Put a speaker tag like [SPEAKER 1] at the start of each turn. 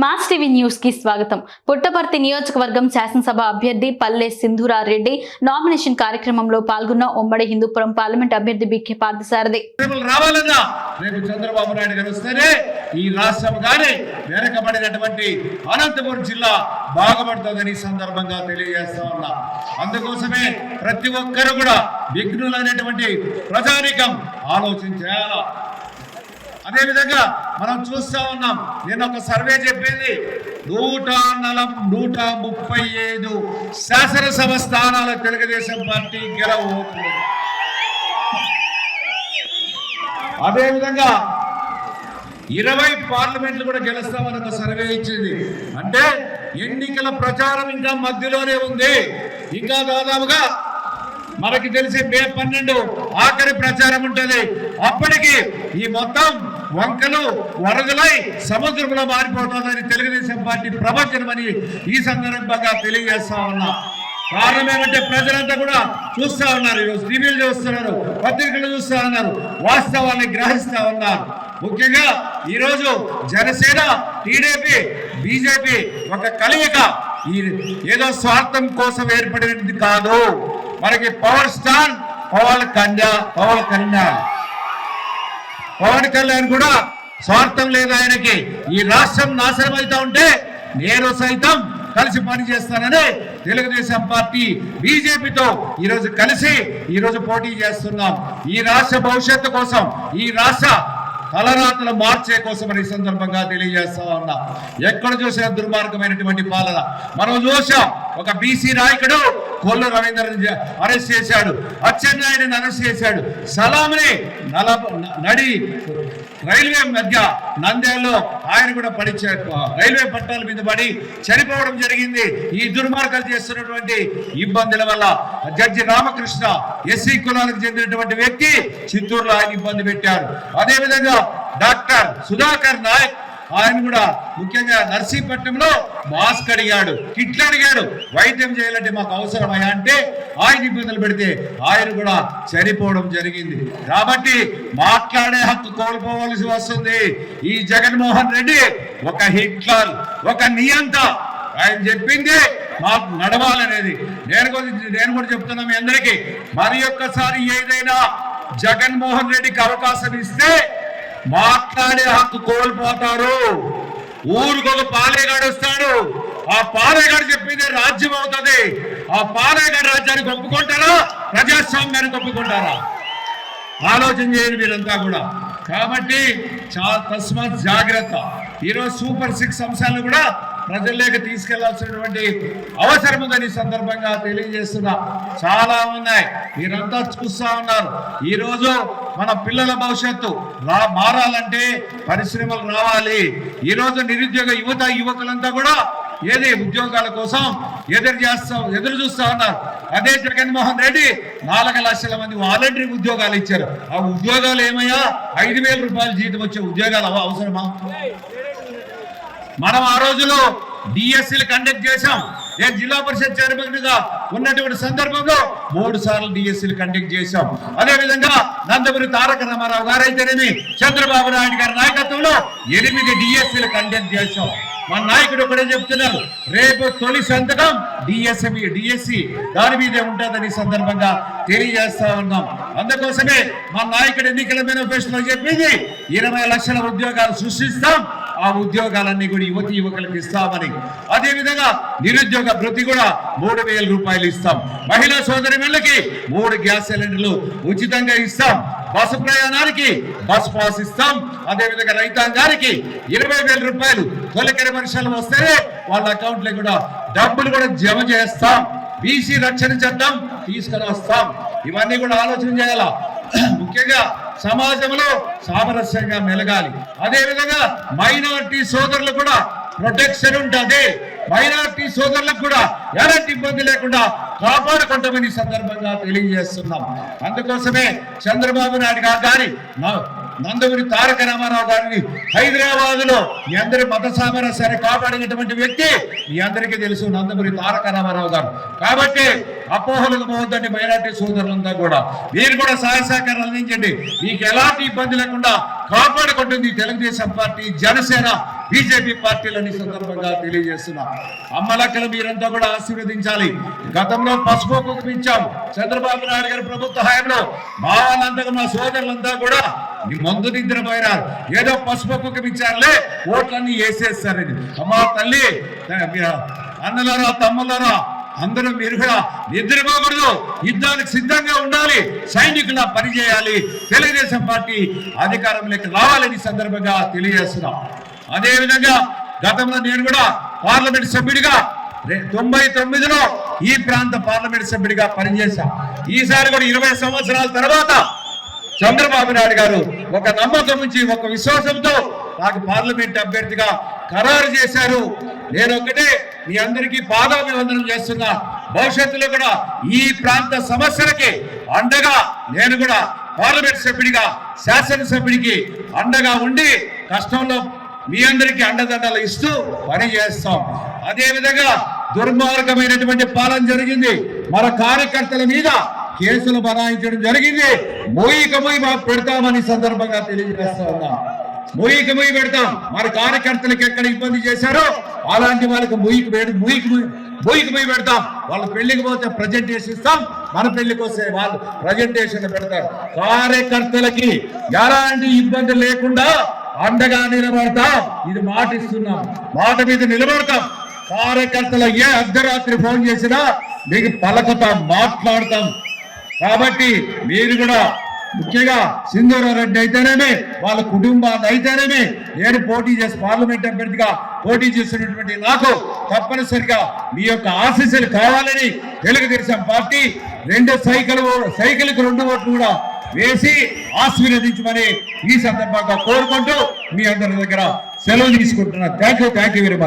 [SPEAKER 1] Mass TV న్యూస్కి స్వాగతం. పుట్టపర్తి నియోజకవర్గం శాసనసభ అభ్యర్థి పల్లె సింధురారెడ్డి నామినేషన్ కార్యక్రమంలో పాల్గొన్న ఉమ్మడి హిందూపురం పార్లమెంట్ అభ్యర్థి బిక్కే పార్థసారథి.
[SPEAKER 2] రేపు చంద్రబాబు నాయుడు గారు వస్తేనే ఈ రాష్ట్రం గాని వెనకబడినటువంటి అనంతపురం జిల్లా బాగుపడుతుందని సందర్భంగా తెలియజేస్తా ఉన్నా. అందుకోసమే ప్రతి ఒక్కరు కూడా విఘ్నులైనటువంటి ప్రజానికం ఆలోచించాల అదేవిధంగా మనం చూస్తూ ఉన్నాం. నేను ఒక సర్వే చెప్పింది. నూట నల నూట ముప్పై ఐదు శాసనసభ స్థానాల తెలుగుదేశం పార్టీ గెలవబోతుంది అదేవిధంగా ఇరవై పార్లమెంట్లు కూడా గెలుస్తామని ఒక సర్వే ఇచ్చింది. అంటే ఎన్నికల ప్రచారం ఇంకా మధ్యలోనే ఉంది. ఇంకా దాదాపుగా మనకి తెలిసి మే పన్నెండు ఆఖరి ప్రచారం ఉంటుంది. అప్పటికి ఈ మొత్తం వంకలు వరదలై సముద్రంలో మారిపోతుందని తెలుగుదేశం పార్టీ ప్రవచనమని ఈ సందర్భంగా తెలియజేస్తా ఉన్నా. కారణం ఏమంటే ప్రజలంతా కూడా చూస్తా ఉన్నారు. ఈరోజు టీవీలు చూస్తున్నారు పత్రికలు చూస్తా ఉన్నారు వాస్తవాన్ని గ్రహిస్తా ఉన్నారు. ముఖ్యంగా ఈరోజు జనసేన టీడీపీ బీజేపీ ఒక కలయిక. ఈ ఏదో స్వార్థం కోసం ఏర్పడినది కాదు. మనకి పవర్ స్టార్ పవన్ కన్యా పవన్ కన్యా. పవన్ కళ్యాణ్ కూడా స్వార్థం లేదు ఆయనకి. ఈ రాష్ట్రం నాశనం అవుతా ఉంటే నేను సైతం కలిసి పనిచేస్తానని తెలుగుదేశం పార్టీ బీజేపీతో ఈరోజు కలిసి ఈరోజు పోటీ చేస్తున్నాం. ఈ రాష్ట్ర భవిష్యత్తు కోసం ఈ రాష్ట్ర తలరాతలు మార్చే కోసం ఈ సందర్భంగా తెలియజేస్తా ఉన్నా. ఎక్కడ చూసినా దుర్మార్గమైనటువంటి పాలన. మనం చూసాం ఒక బీసీ నాయకుడు కొల్లు రవీంద్రన్ అరెస్ట్ చేశాడు. అచ్చెన్నాయుడిని అరెస్ట్ చేశాడు. సలాంని నల నడి రైల్వే మధ్య నంద్యాలలో ఆయన కూడా పడిచే రైల్వే పట్టాల మీద పడి చనిపోవడం జరిగింది. ఈ దుర్మార్గాలు చేస్తున్నటువంటి ఇబ్బందుల వల్ల జడ్జి రామకృష్ణ ఎస్సీ కులానికి చెందినటువంటి వ్యక్తి చిత్తూరులో ఆయన ఇబ్బంది పెట్టారు. అదేవిధంగా డాక్టర్ సుధాకర్ నాయక్ ఆయన కూడా ముఖ్యంగా నర్సీపట్నంలో మాస్క్ అడిగాడు కిట్లు అడిగాడు. వైద్యం చేయాలంటే మాకు అవసరమయ్యా అంటే ఆయన ఇబ్బందులు పెడితే ఆయన కూడా చనిపోవడం జరిగింది. కాబట్టి మాట్లాడే హక్కు కోల్పోవలసి వస్తుంది. ఈ జగన్మోహన్ రెడ్డి ఒక హిట్లర్ ఒక నియంత. ఆయన చెప్పింది మాకు నడవాలనేది. నేను కూడా నేను కూడా చెప్తున్నా మీ అందరికీ మరి ఒక్కసారి ఏదైనా జగన్మోహన్ రెడ్డికి అవకాశం ఇస్తే మాట్లాడే హక్కు కోల్పోతారు. ఊరికి ఒక పాలేగాడు వస్తాడు. ఆ పాలేగాడు చెప్పింది రాజ్యం అవుతుంది. ఆ పాలేగాడు రాజ్యానికి ఒప్పుకుంటారా? ప్రజాస్వామ్యానికి ఒప్పుకుంటారా? ఆలోచన చేయండి మీరంతా కూడా. కాబట్టి చాలా తస్మాత్ జాగ్రత్త. ఈరోజు సూపర్ సిక్స్ అంశాలను కూడా ప్రజల్లోకి తీసుకెళ్ళాల్సినటువంటి అవసరం ఉందని సందర్భంగా తెలియజేస్తున్నా. చాలా ఉన్నాయి. మీరంతా చూస్తా ఉన్నారు. ఈరోజు మన పిల్లల భవిష్యత్తు రా మారాలంటే పరిశ్రమలు రావాలి. ఈరోజు నిరుద్యోగ యువత యువకులంతా కూడా ఏది ఉద్యోగాల కోసం ఎదురు చేస్తా ఎదురు చూస్తా ఉన్నారు. అదే జగన్మోహన్ రెడ్డి నాలుగు లక్షల మంది వాలంటరీ ఉద్యోగాలు ఇచ్చారు. ఆ ఉద్యోగాలు ఏమయ్యా? ఐదు వేల రూపాయల జీతం వచ్చే ఉద్యోగాలు అవసరమా? మనం ఆ రోజులో డిఎస్సీలు కండక్ట్ చేశాం. నేను జిల్లా పరిషత్ చైర్మన్గా ఉన్నటువంటి సందర్భంలో మూడు సార్లు డిఎస్సీలు కండక్ట్ చేశాం. అదే విధంగా నందమూరి తారక రామారావు గారైతేనేమి చంద్రబాబు నాయుడు గారి నాయకత్వంలో ఎనిమిది డిఎస్సీలు కండక్ట్ చేశాం. మన నాయకుడు ఒకటే చెప్తున్నారు రేపు తొలి సంతకం డిఎస్ఎం డిఎస్సి దాని మీదే ఉంటుందని సందర్భంగా తెలియజేస్తా ఉన్నాం. అందుకోసమే మా నాయకుడు ఎన్నికల మేనిఫెస్టోలో చెప్పింది ఇరవై లక్షల ఉద్యోగాలు సృష్టిస్తాం ఆ ఉద్యోగాలన్నీ కూడా యువతి యువకులకు ఇస్తామని. అదేవిధంగా నిరుద్యోగ భృతి కూడా మూడు వేల రూపాయలు ఇస్తాం. మహిళా సోదరి మూడు గ్యాస్ సిలిండర్లు ఉచితంగా ఇస్తాం. బస్సు ప్రయాణానికి బస్ పాస్ ఇస్తాం అదేవిధంగా రైతాంగానికి ఇరవై వేల రూపాయలు తొలకరి మనుషులు వస్తేనే వాళ్ళ అకౌంట్లో కూడా డబ్బులు కూడా జమ చేస్తాం. బీసీ రక్షణ చట్టం తీసుకొని వస్తాం ఇవన్నీ కూడా ఆలోచన చేయాల. ముఖ్యంగా సమాజంలో సామరస్యంగా మెలగాలి. అదేవిధంగా మైనార్టీ మైనారిటీ సోదరులు కూడా ప్రొటెక్షన్ ఉంటుంది. మైనార్టీ సోదరులకు కూడా ఎలాంటి ఇబ్బంది లేకుండా కాపాడుకుంటామని సందర్భంగా తెలియజేస్తున్నాం. అందుకోసమే చంద్రబాబు నాయుడు గారు కానీ నందమూరి తారక రామారావు గారిని హైదరాబాద్లో మీ అందరి మత సామరస్యాన్ని కాపాడినటువంటి వ్యక్తి మీ అందరికీ తెలుసు నందమూరి తారక రామారావు గారు. కాబట్టి అపోహలకు పోవద్దండి మైనార్టీ సోదరులంతా కూడా. మీరు కూడా సహాయ సహకారం అందించండి. మీకు ఎలాంటి ఇబ్బంది లేకుండా కాపాడుకుంటుంది తెలుగుదేశం పార్టీ జనసేన బీజేపీ పార్టీలని సందర్భంగా తెలియజేస్తున్నా. అమ్మలక్కలు మీరంతా కూడా ఆశీర్వదించాలి. గతంలో పసుపు కుంకుమ ఇచ్చాం చంద్రబాబు నాయుడు గారి ప్రభుత్వ హయాంలో మా వాళ్ళంతా మా సోదరులంతా కూడా ఈ మందు నిద్రపోయినారు. ఏదో పసుపు కుంకుమ ఇచ్చారులే ఓట్లన్నీ వేసేస్తారని. అమ్మా తల్లి మీరు అన్నలారా తమ్ములారా అందరూ మీరు కూడా నిద్రపోకూడదు. యుద్ధానికి సిద్ధంగా ఉండాలి. సైనికులా పనిచేయాలి తెలుగుదేశం పార్టీ అధికారంలోకి రావాలని సందర్భంగా తెలియజేస్తున్నాం. అదేవిధంగా గతంలో నేను కూడా పార్లమెంట్ సభ్యుడిగా తొంభై తొమ్మిదిలో ఈ ప్రాంత పార్లమెంట్ సభ్యుడిగా పనిచేశా. ఈసారి కూడా ఇరవై సంవత్సరాల తర్వాత చంద్రబాబు నాయుడు గారు ఒక నమ్మకం నుంచి ఒక విశ్వాసంతో నాకు పార్లమెంట్ అభ్యర్థిగా ఖరారు చేశారు. నేను ఒకటే మీ అందరికీ పాదాభివందనం చేస్తున్నా. భవిష్యత్తులో కూడా ఈ ప్రాంత సమస్యలకి అండగా నేను కూడా పార్లమెంట్ సభ్యుడిగా శాసనసభ్యుడికి అండగా ఉండి కష్టంలో మీ అందరికీ అండదండలు ఇస్తూ పని చేస్తాం. అదేవిధంగా దుర్మార్గమైనటువంటి పాలన జరిగింది. మన కార్యకర్తల మీద కేసులు బనాయించడం జరిగింది. మోయిక మొయ్యి మాకు పెడతామని సందర్భంగా తెలియజేస్తా ఉన్నాం. మొయ్యిక మొయ్యి పెడతాం. మన కార్యకర్తలకు ఎక్కడ ఇబ్బంది చేశారో? అలాంటి వాళ్ళకి మొయ్యికి వేడి మొయ్యికి మొయ్యి పెడతాం. వాళ్ళ పెళ్ళికి పోతే ప్రజెంటేషన్ ఇస్తాం. మన పెళ్ళికి వస్తే వాళ్ళు ప్రజెంటేషన్ పెడతారు. కార్యకర్తలకి ఎలాంటి ఇబ్బంది లేకుండా అండగా నిలబడతాం. ఇది మాట ఇస్తున్నాం. మాట మీద నిలబడతాం. కార్యకర్తలు ఏ అర్ధరాత్రి ఫోన్ చేసినా మీకు పలకతాం మాట్లాడతాం. కాబట్టి మీరు కూడా ముఖ్యంగా సింధూరారెడ్డి అయితేనేమి వాళ్ళ కుటుంబాలు అయితేనేమి నేను పోటీ చేసి పార్లమెంట్ అభ్యర్థిగా పోటీ చేసినటువంటి నాకు తప్పనిసరిగా మీ యొక్క ఆశీస్సులు కావాలని తెలుగుదేశం పార్టీ రెండు సైకిల్ సైకిల్కి రెండు ఓట్లు కూడా వేసి ఆశీర్వదించమని ఈ సందర్భంగా కోరుకుంటూ మీ అందరి దగ్గర సెలవు తీసుకుంటున్నా. Thank you thank you very much